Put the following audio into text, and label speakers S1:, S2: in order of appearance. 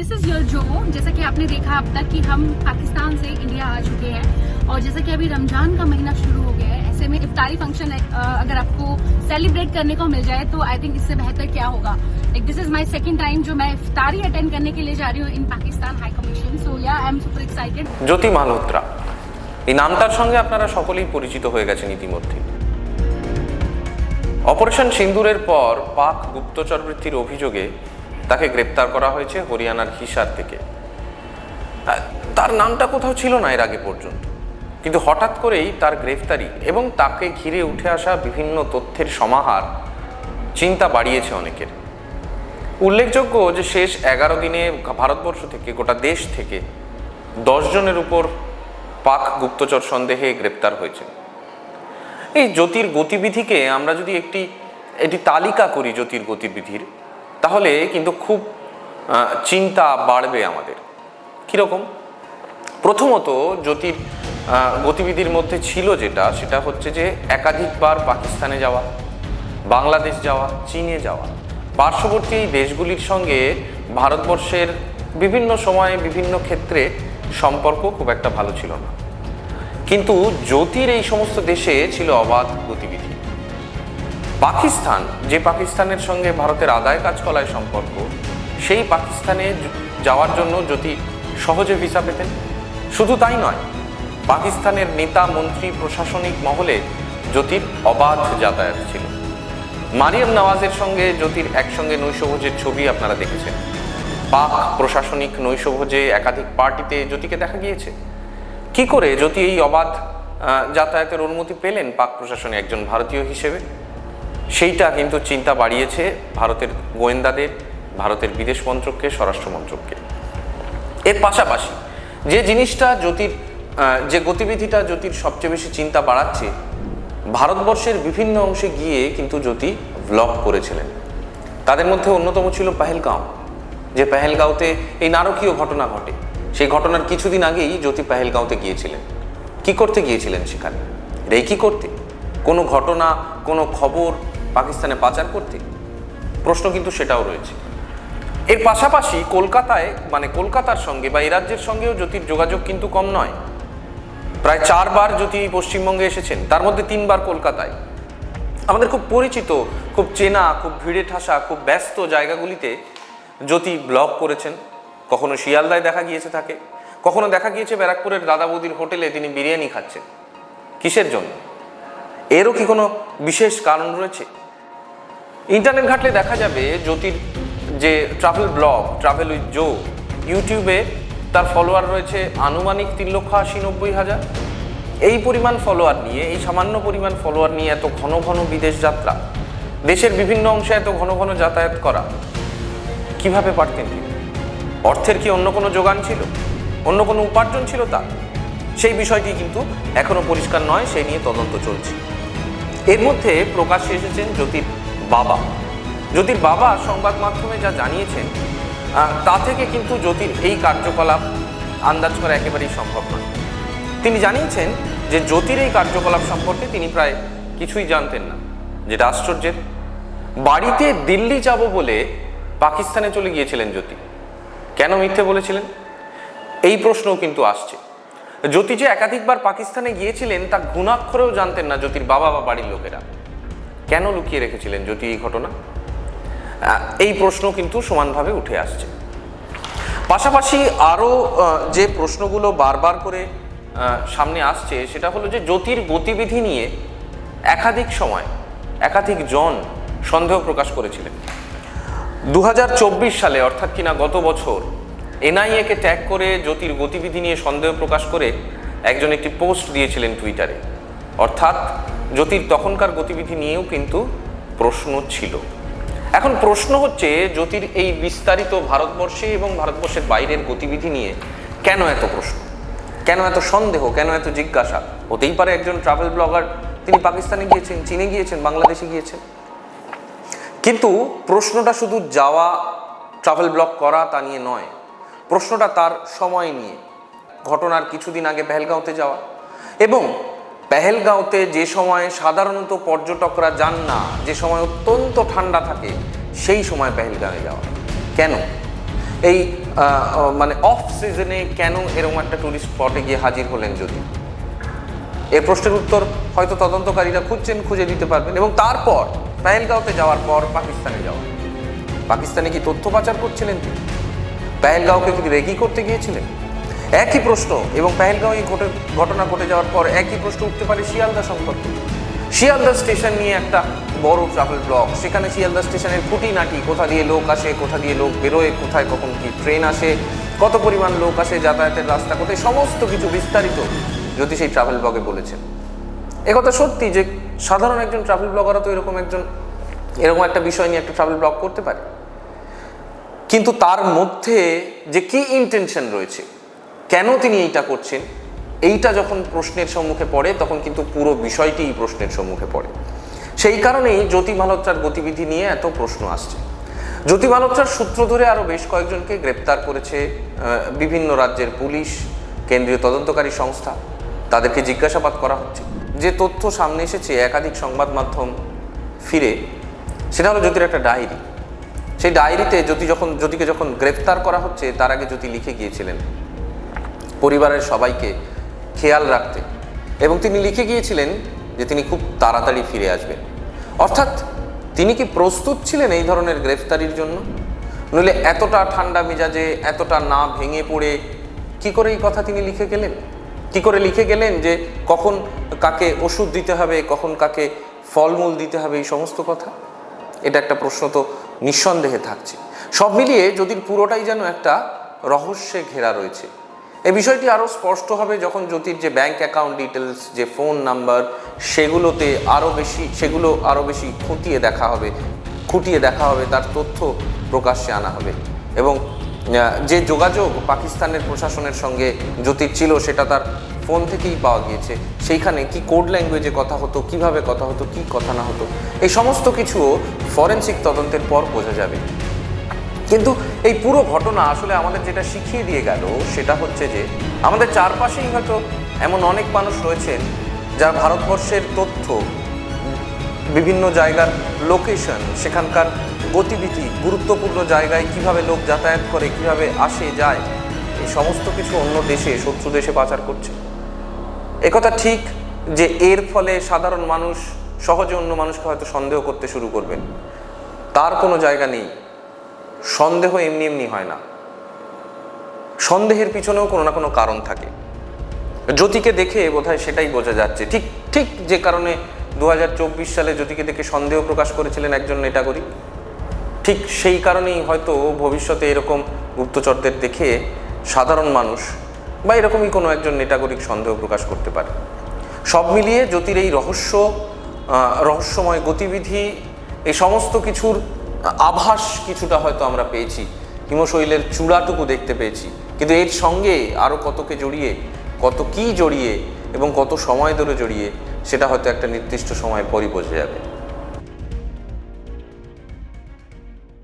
S1: This is your Jomo जैसा कि आपने देखा अब तक कि हम पाकिस्तान से इंडिया आ चुके हैं और जैसा कि अभी रमजान का महीना शुरू हो गया है ऐसे में इफ्तारी फंक्शन अगर आपको सेलिब्रेट करने को मिल जाए तो आई थिंक इससे बेहतर क्या होगा like this is my second time जो मैं इफ्तारी अटेंड करने के लिए जा रही हूँ in Pakistan high commission so yeah I am super excited
S2: Jyoti Malhotra এই নামটার সঙ্গে আপনারা সকলেই পরিচিত হয়ে গেছেন ইতিমধ্যে অপারেশন সিন্দুরের পর পাক গুপ্তচর বৃত্তির অভিযোগে তাকে গ্রেপ্তার করা হয়েছে হরিয়ানার হিসার থেকে। তার নামটা কোথাও ছিল না এর আগে পর্যন্ত। কিন্তু হঠাৎ করেই তার গ্রেফতারি এবং তাকে ঘিরে উঠে আসা বিভিন্ন তথ্যের সমাহার চিন্তা বাড়িয়েছে অনেকের। উল্লেখযোগ্য যে শেষ এগারো দিনে ভারতবর্ষ থেকে গোটা দেশ থেকে জনের উপর পাক গুপ্তচর সন্দেহে গ্রেপ্তার হয়েছে। এই জ্যোতির গতিবিধিকে আমরা যদি একটি একটি তালিকা করি জ্যোতির গতিবিধির তাহলে কিন্তু খুব চিন্তা বাড়বে আমাদের। কীরকম? প্রথমত জ্যোতির গতিবিধির মধ্যে ছিল যেটা, সেটা হচ্ছে যে একাধিকবার পাকিস্তানে যাওয়া, বাংলাদেশ যাওয়া, চীনে যাওয়া। পার্শ্ববর্তী দেশগুলির সঙ্গে ভারতবর্ষের বিভিন্ন সময়ে বিভিন্ন ক্ষেত্রে সম্পর্ক খুব একটা ভালো ছিল না। কিন্তু জ্যোতির এই সমস্ত দেশে ছিল অবাধ গতিবিধি। পাকিস্তান, যে পাকিস্তানের সঙ্গে ভারতের আদায় কাজকলায় সম্পর্ক, সেই পাকিস্তানে যাওয়ার জন্য জ্যোতি সহজে ভিসা পেতেন? শুধু তাই নয়, পাকিস্তানের নেতা, মন্ত্রী, প্রশাসনিক মহলে জ্যোতির অবাধ যাতায়াত ছিল। মারিয়াম নওয়াজের সঙ্গে জ্যোতির একসঙ্গে নৈশভোজের ছবি আপনারা দেখেছেন। পাক প্রশাসনিক নৈশভোজে একাধিক পার্টিতে জ্যোতিকে দেখা গিয়েছে। কি করে জ্যোতি এই অবাধ যাতায়াতের অনুমতি পেলেন পাক প্রশাসনে একজন ভারতীয় হিসেবে? সেইটা কিন্তু চিন্তা বাড়িয়েছে ভারতের গোয়েন্দাদের, ভারতের বিদেশ মন্ত্রককে, স্বরাষ্ট্র মন্ত্রককে। এর পাশাপাশি যে জিনিসটা জ্যোতির যে গতিবিধিটা জ্যোতির সবচেয়ে বেশি চিন্তা বাড়াচ্ছে, ভারতবর্ষের বিভিন্ন অংশে গিয়ে কিন্তু জ্যোতি ভ্লগ করেছিলেন। তাদের মধ্যে অন্যতম ছিল পেহেলগাঁও, যে পেহেলগাঁওতে এই নারকীয় ঘটনা ঘটে। সেই ঘটনার কিছুদিন আগেই জ্যোতি পেহেলগাঁওতে গিয়েছিলেন। কি করতে গিয়েছিলেন সেখানে? রেকি করতে। কোনো ঘটনা, কোনো খবর পাকিস্তানে পাচার করতে? প্রশ্ন কিন্তু সেটাও রয়েছে। এর পাশাপাশি কলকাতায় মানে কলকাতার সঙ্গে বা এই রাজ্যের সঙ্গেও জ্যোতির যোগাযোগ কিন্তু কম নয়। প্রায় চারবার জ্যোতি পশ্চিমবঙ্গে এসেছেন, তার মধ্যে তিনবার কলকাতায়। আমাদের খুব পরিচিত, খুব চেনা, খুব ভিড়ে ঠাসা, খুব ব্যস্ত জায়গাগুলিতে জ্যোতি ব্লগ করেছেন। কখনো শিয়ালদায় দেখা গিয়েছে তাকে, কখনো দেখা গিয়েছে ব্যারাকপুরের দাদা বৌদির হোটেলে তিনি বিরিয়ানি খাচ্ছেন। কিসের জন্য? এরও কি কোনো বিশেষ কারণ রয়েছে? ইন্টারনেট ঘাটলে দেখা যাবে জ্যোতির যে travel blog travel with Jo ইউটিউবে তার ফলোয়ার রয়েছে আনুমানিক তিন লক্ষ আশি নব্বই হাজার। এই পরিমাণ ফলোয়ার নিয়ে, এই সামান্য পরিমাণ ফলোয়ার নিয়ে এত ঘন ঘন বিদেশ যাত্রা, দেশের বিভিন্ন অংশে এত ঘন ঘন যাতায়াত করা, কীভাবে পারতেন তিনি? অর্থের কি অন্য কোনো যোগান ছিল? অন্য কোনো উপার্জন ছিল তার? সেই বিষয়টি কিন্তু এখনও পরিষ্কার নয় সেই নিয়ে তদন্ত চলছে। এর মধ্যে প্রকাশ্যে এসেছেন জ্যোতির বাবা। জ্যোতির বাবা সংবাদ মাধ্যমে যা জানিয়েছেন তা থেকে কিন্তু জ্যোতির এই কার্যকলাপ আন্দাজ করা একেবারেই সম্ভব নয়। তিনি জানিয়েছেন যে জ্যোতির এই কার্যকলাপ সম্পর্কে তিনি প্রায় কিছুই জানতেন না। যেটা আশ্চর্যের, বাড়িতে দিল্লি যাব বলে পাকিস্তানে চলে গিয়েছিলেন জ্যোতি। কেন মিথ্যে বলেছিলেন? এই প্রশ্নও কিন্তু আসছে। জ্যোতি যে একাধিকবার পাকিস্তানে গিয়েছিলেন, তা ঘুণাক্ষরেও জানতেন না জ্যোতির বাবা বা বাড়ির লোকেরা। কেন লুকিয়ে রেখেছিলেন জ্যোতি এই ঘটনা? এই প্রশ্ন কিন্তু সমানভাবে উঠে আসছে। পাশাপাশি আরও যে প্রশ্নগুলো বারবার করে সামনে আসছে, সেটা হলো যে জ্যোতির গতিবিধি নিয়ে একাধিক সময় একাধিক জন সন্দেহ প্রকাশ করেছিলেন। দু হাজার চব্বিশ সালে, অর্থাৎ কিনা গত বছর এনআইএকে ট্যাগ করে জ্যোতির গতিবিধি নিয়ে সন্দেহ প্রকাশ করে একজন একটি পোস্ট দিয়েছিলেন টুইটারে। অর্থাৎ জ্যোতির তখনকার গতিবিধি নিয়েও কিন্তু প্রশ্ন ছিল। এখন প্রশ্ন হচ্ছে, জ্যোতির এই বিস্তারিত ভারতবর্ষে এবং ভারতবর্ষের বাইরের গতিবিধি নিয়ে কেন এত প্রশ্ন? কেন এত সন্দেহ? কেন এত জিজ্ঞাসা? হতেই পারে একজন ট্রাভেল ব্লগার তিনি পাকিস্তানে গিয়েছেন, চীনে গিয়েছেন, বাংলাদেশে গিয়েছেন। কিন্তু প্রশ্নটা শুধু যাওয়া ট্রাভেল ব্লগ করা তা নিয়ে নয়। প্রশ্নটা তার সময় নিয়ে, ঘটনার কিছুদিন আগে পেহেলগাঁওতে যাওয়া। এবং পেহেলগাঁওতে যে সময় সাধারণত পর্যটকরা যান না, যে সময় অত্যন্ত ঠান্ডা থাকে, সেই সময় পেহেলগাঁওয়ে যাওয়া। কেন? এই মানে অফ সিজনে কেন এরকম একটা টুরিস্ট স্পটে গিয়ে হাজির হলেন যদি? এর প্রশ্নের উত্তর হয়তো তদন্তকারীরা খুঁজছেন, খুঁজে দিতে পারবেন এবং তারপর পেহেলগাঁওতে যাওয়ার পর পাকিস্তানে যাওয়া। পাকিস্তানে কি তথ্য পাচার করছিলেন তিনি? পেহেলগাঁওকে কি রেগি করতে গিয়েছিলেন? একই প্রশ্ন এবং পেহেলগাঁও এই ঘটে ঘটনা ঘটে যাওয়ার পর একই প্রশ্ন উঠতে পারে শিয়ালদা সম্পর্কে। শিয়ালদা স্টেশন নিয়ে একটা বড় ট্রাভেল ব্লক। সেখানে শিয়ালদা স্টেশনের খুঁটিনাটি, কোথা দিয়ে লোক আসে, কোথা দিয়ে লোক বেরোয়, কোথায় কখন কি ট্রেন আসে, কত পরিমাণ লোক আসে, যাতায়াতের রাস্তা কোথায়, সমস্ত কিছু বিস্তারিত যদি সেই ট্রাভেল ব্লগে বলেছেন। একথা সত্যি যে সাধারণ একজন ট্রাভেল ব্লগারও তো এরকম একজন এরকম একটা বিষয় নিয়ে একটা ট্রাভেল ব্লগ করতে পারে। কিন্তু তার মধ্যে যে কি ইন্টেনশন রয়েছে কেন তিনি এইটা করছেন? এইটা যখন প্রশ্নের সম্মুখে পড়ে, তখন কিন্তু পুরো বিষয়টিই প্রশ্নের সম্মুখে পড়ে। সেই কারণেই জ্যোতি মালহোত্রার গতিবিধি নিয়ে এত প্রশ্ন আসছে। জ্যোতি মালহোত্রার সূত্র ধরে আরও বেশ কয়েকজনকে গ্রেপ্তার করেছে বিভিন্ন রাজ্যের পুলিশ, কেন্দ্রীয় তদন্তকারী সংস্থা। তাদেরকে জিজ্ঞাসাবাদ করা হচ্ছে। যে তথ্য সামনে এসেছে, একাধিক সংবাদ মাধ্যম ফিরে, সেটা হলো জ্যোতির একটা ডায়েরি। সেই ডায়েরিতে জ্যোতি যখন, জ্যোতিকে যখন গ্রেপ্তার করা হচ্ছে, তার আগে জ্যোতি লিখে গিয়েছিলেন। পরিবারের সবাইকে খেয়াল রাখতে। এবং তিনি লিখে গিয়েছিলেন যে তিনি খুব তাড়াতাড়ি ফিরে আসবেন। অর্থাৎ তিনি কি প্রস্তুত ছিলেন এই ধরনের গ্রেফতারির জন্য? নইলে এতটা ঠান্ডা মেজাজে, এতটা না ভেঙে পড়ে কি করে এই কথা তিনি লিখে গেলেন? কি করে লিখে গেলেন যে কখন কাকে ওষুধ দিতে হবে, কখন কাকে ফলমূল দিতে হবে, এই সমস্ত কথা? এটা একটা প্রশ্ন তো নিঃসন্দেহে থাকছে। সব মিলিয়ে যদি পুরোটাই যেন একটা রহস্যে ঘেরা রয়েছে এই বিষয়টি আরও স্পষ্ট হবে যখন জ্যোতির যে ব্যাংক অ্যাকাউন্ট ডিটেলস যে ফোন নাম্বার সেগুলোতে আরও বেশি, সেগুলো আরও বেশি খুঁটিয়ে দেখা হবে, খুঁটিয়ে দেখা হবে, তার তথ্য প্রকাশ্যে আনা হবে। এবং যে যোগাযোগ পাকিস্তানের প্রশাসনের সঙ্গে জ্যোতির ছিল, সেটা তার ফোন থেকেই পাওয়া গিয়েছে। সেইখানে কি কোড ল্যাঙ্গুয়েজে কথা হতো, কীভাবে কথা হতো, কি কথা না হতো, এই সমস্ত কিছুও ফরেন্সিক তদন্তের পর বোঝা যাবে। কিন্তু এই পুরো ঘটনা আসলে আমাদের যেটা শিখিয়ে দিয়ে গেল সেটা হচ্ছে যে আমাদের চারপাশেই হয়তো এমন অনেক মানুষ রয়েছেন যারা ভারতবর্ষের তথ্য, বিভিন্ন জায়গার লোকেশন সেখানকার গতিবিধি, গুরুত্বপূর্ণ জায়গায় কীভাবে লোক যাতায়াত করে, কীভাবে আসে, যায়, এই সমস্ত কিছু অন্য দেশে, শত্রু দেশে পাচার করছে। একথা ঠিক যে এর ফলে সাধারণ মানুষ, সহজে অন্য মানুষকে হয়তো সন্দেহ করতে শুরু করবেন। তার কোনো জায়গা নেই। সন্দেহ এমনি এমনি হয় না। সন্দেহের পিছনেও কোনো না কোনো কারণ থাকে। জ্যোতিকে দেখে বোধহয় সেটাই বোঝা যাচ্ছে। ঠিক ঠিক যে কারণে দু হাজার চব্বিশ সালে জ্যোতিকে দেখে সন্দেহ প্রকাশ করেছিলেন একজন নেটাগরিক ঠিক সেই কারণেই হয়তো ভবিষ্যতে এরকম গুপ্তচরদের দেখে সাধারণ মানুষ বা এরকমই কোনো একজন নেটাগরিক সন্দেহ প্রকাশ করতে পারে। সব মিলিয়ে জ্যোতির এই রহস্য রহস্যময় গতিবিধি, এই সমস্ত কিছুর আভাস কিছুটা হয়তো আমরা পেয়েছি। হিমশৈলের চূড়াটুকু দেখতে পেয়েছি। কিন্তু এর সঙ্গে আরও কতকে জড়িয়ে, কত কি জড়িয়ে এবং কত সময় ধরে জড়িয়ে, সেটা হয়তো একটা নির্দিষ্ট সময় পরই বোঝা যাবে।